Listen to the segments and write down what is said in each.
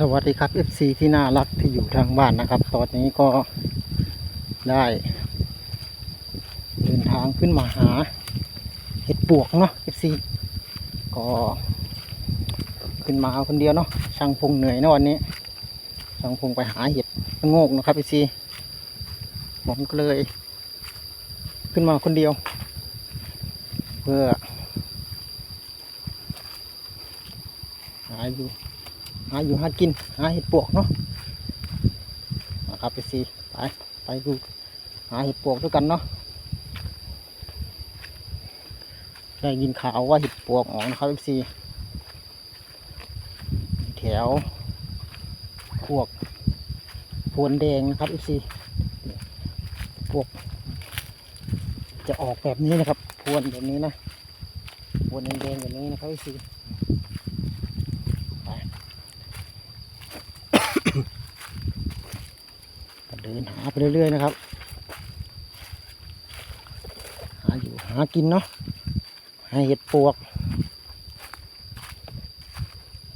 สวัสดีครับ FC ที่น่ารักที่อยู่ทางบ้านนะครับ ตอนนี้ก็ได้ เดินทางขึ้นมาหาเห็ดปวกเนาะ FC ก็ขึ้นมาคนเดียวเนาะช่างพงเหนื่อยนะวันนี้ช่างพงไปหาเห็ดโงกนะครับ FC ผมก็เลย ขึ้นมาคนเดียว เพื่อหาอยู่ หาอยู่หากิน หาเห็ดปวกเนาะนะครับไปสิไปไปดูหาเห็ดปวกด้วยกันเนาะได้ยินข่าวว่าเห็ดปวกออกนะครับไปสิแถวพวกพวนแดงนะครับไปสิพวก จะออกแบบนี้นะครับ พวนแบบนี้นะพวนแดงแบบนี้นะครับไปสิก็ เดินหาไปเรื่อยๆนะครับ หาอยู่หากินเนาะหาเห็ดปวก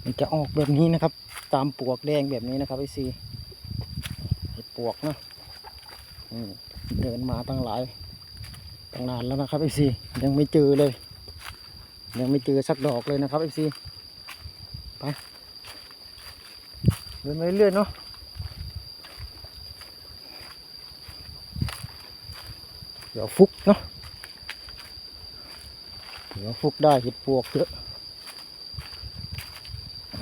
มันจะออกแบบนี้นะครับ ตามปวกแดงแบบนี้นะครับไอซีเห็ดปวกเนาะเดินมาตั้งหลายตั้งนานแล้วนะครับไอซียังไม่เจอเลย ยังไม่เจอสักดอกเลยนะครับไอซีไปเดินไปเรื่อยๆเนาะ เดี๋ยวฟุกเนาะเดี๋ยวฟุกได้เห็ดปวกเยอะ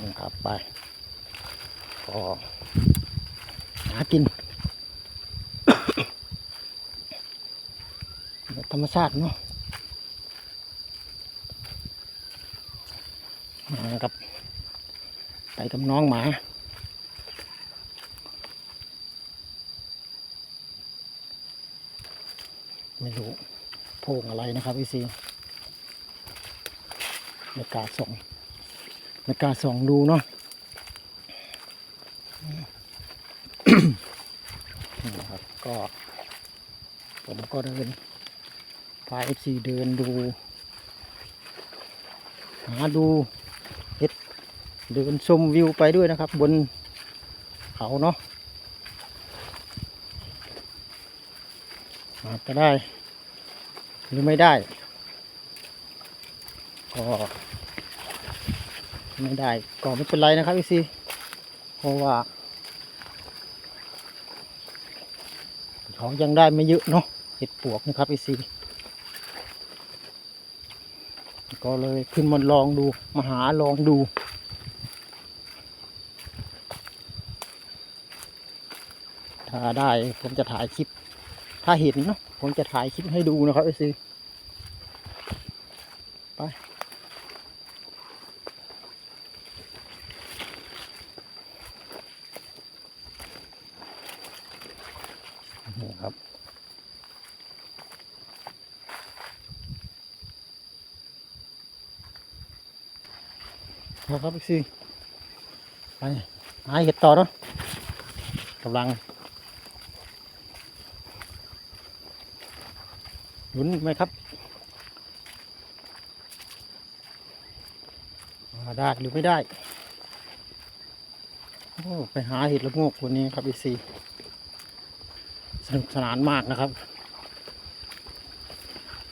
นะครับไปก็หากิน ธรรมชาติเนาะมากับ ไปกับน้องหมา ไม่รู้โพงอะไรนะครับพี่ซีไม่กล้าส่องไม่กล้าส่องดูเนาะนี่นะครับก็ ผมก็เดินพาเอฟซีเดินดู หาดูเห็ดเดินชมวิวไปด้วยนะครับ บนเขาเนาะ อาจจะได้ หรือไม่ได้ ก็ ไม่ได้ก็ไม่เป็นไรนะครับพี่ซีเพราะว่าเขายังได้ไม่เยอะเนาะเห็ดปวกนะครับพี่ซีก็เลยขึ้นมาลองดูมาหาลองดูถ้าได้ผมจะถ่ายคลิป ถ้าเห็นเนาะผมจะถ่ายคลิปให้ดูนะครับไอซีไปนี่ครับนะครับไอซีไปหาเห็ดต่อเนาะกำลัง หนุนไหมครับได้หรือไม่ได้โอ้ไปหาเห็ดละโงกวันนี้ครับอีซีสนุกสนานมากนะครับ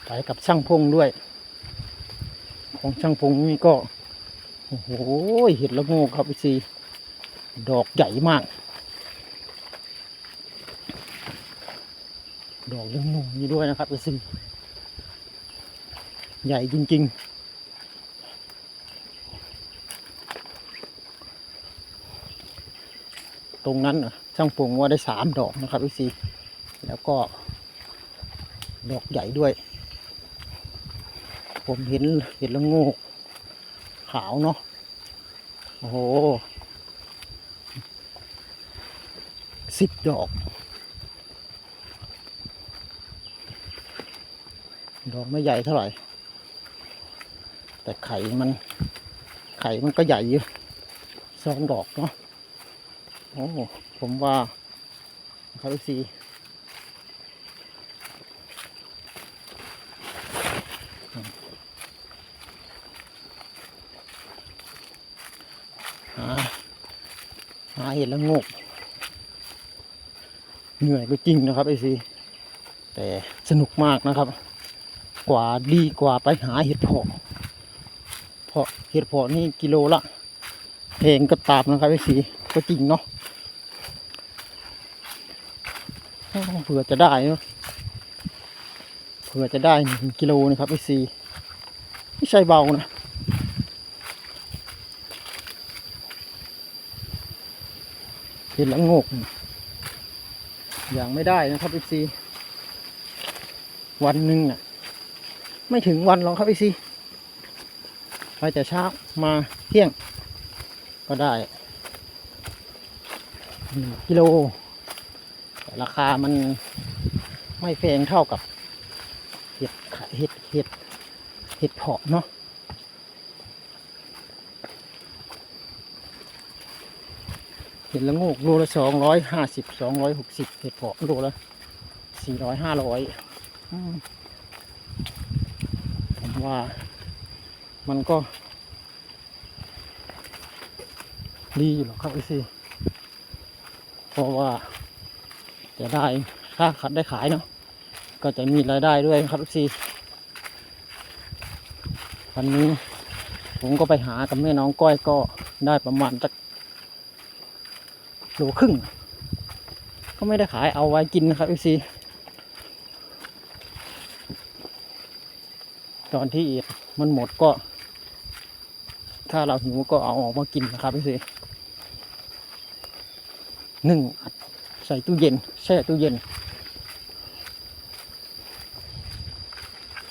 ไปกับช่างพงด้วย ของช่างพงนี่ก็ โอ้โหเห็ดละโงกครับอีซีดอกใหญ่มาก ดอกยังหนุ่มอยู่ด้วยนะครับอีซีใหญ่จริง ๆตรงนั้นช่างปงว่าได้สามดอกนะครับพี่ซีแล้วก็ ดอกใหญ่ด้วย ผมเห็นเห็นละงกขาวเนาะโอ้โหสิบดอก ดอกไม่ใหญ่เท่าไหร่ แต่ไข่มัน ไข่มันก็ใหญ่อยู่สองดอกเนาะโอ้ผมว่าครับซีหาหาเห็ดละโงก เหนื่อยก็จริงนะครับไอซีแต่สนุกมากนะครับ กว่าดีกว่าไปหาเห็ดเพาะเพาะเห็ดเพาะนี่กิโลละแพงก็ตามนะครับไอซีก็จริงเนาะเผื่อจะได้เนาะเผื่อจะได้หนึ่งกิโลนะครับไอซีไม่ใช่เบานะเห็นแล้วงกอย่างไม่ได้นะครับอีซีวันหนึ่งอะ ไม่ถึงวันหรอกครับอีซีไปแต่เช้ามาเที่ยง ก็ได้กิโลแต่ราคามันไม่แพงเท่ากับ เห็ดเห็ดเห็ดเห็ดเพาะเนาะเห็ดละโงกโลละสองร้อยห้าสิบสองร้อยหกสิบเห็ดเพาะโลละสี่ร้อยห้าร้อย ผมว่ามันก็ ดีอยู่หรอกครับไอซีเพราะว่าจะได้ถ้าขัดได้ขายเนาะก็จะมีรายได้ด้วยครับไอซีวันนี้ผมก็ไปหากับแม่น้องก้อยก็ได้ประมาณสักโลครึ่ง ก็ไม่ได้ขายเอาไว้กินนะครับ FC ตอนที่มันหมดก็ ถ้าเราหิวก็เอาออกมากินนะครับ FC หนึ่งใส่ตู้เย็นแช่ตู้เย็น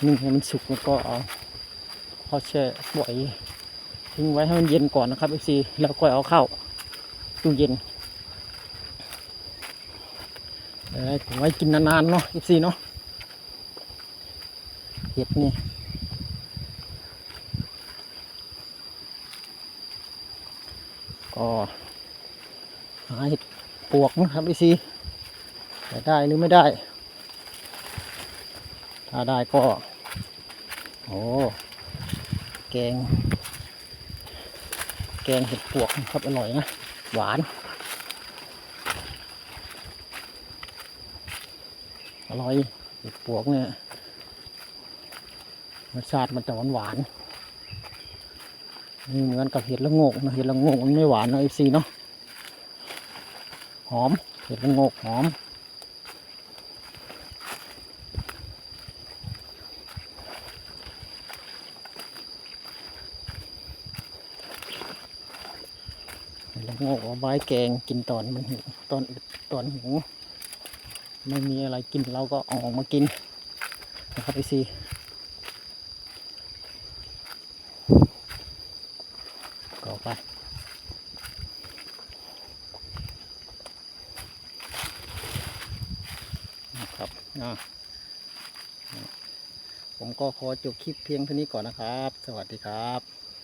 หนึ่งให้มันสุกแล้วก็เอาพอแช่ปล่อยทิ้งไว้ให้มันเย็นก่อนนะครับ FC แล้วก็เอาเข้าตู้เย็นเดี๋ยวผมไว้กินนานๆเนาะอีซีเนาะเห็ดนี่ ก็หาเห็ดปวกนะครับอีซีแต่ได้หรือไม่ได้ ถ้าได้ก็ โอ้แกง แกงเห็ดปวกนะครับอร่อยนะ หวาน อร่อยเห็ดปวกเนี่ยรสชาติมันจะหวานหวาน นี่เหมือนกับเห็ดละงกนะเห็ดละงกมันไม่หวานนะไอซีเนาะหอมเห็ดละงกหอมเหละงกเอาไว้แกงกินตอนมันหิวตอนตอนหิวไม่มีอะไรกินเราก็ออกมากินนะครับพี่ซี ไปนะครับนะผมก็ขอจบคลิปเพียงเท่านี้ก่อนนะครับ สวัสดีครับ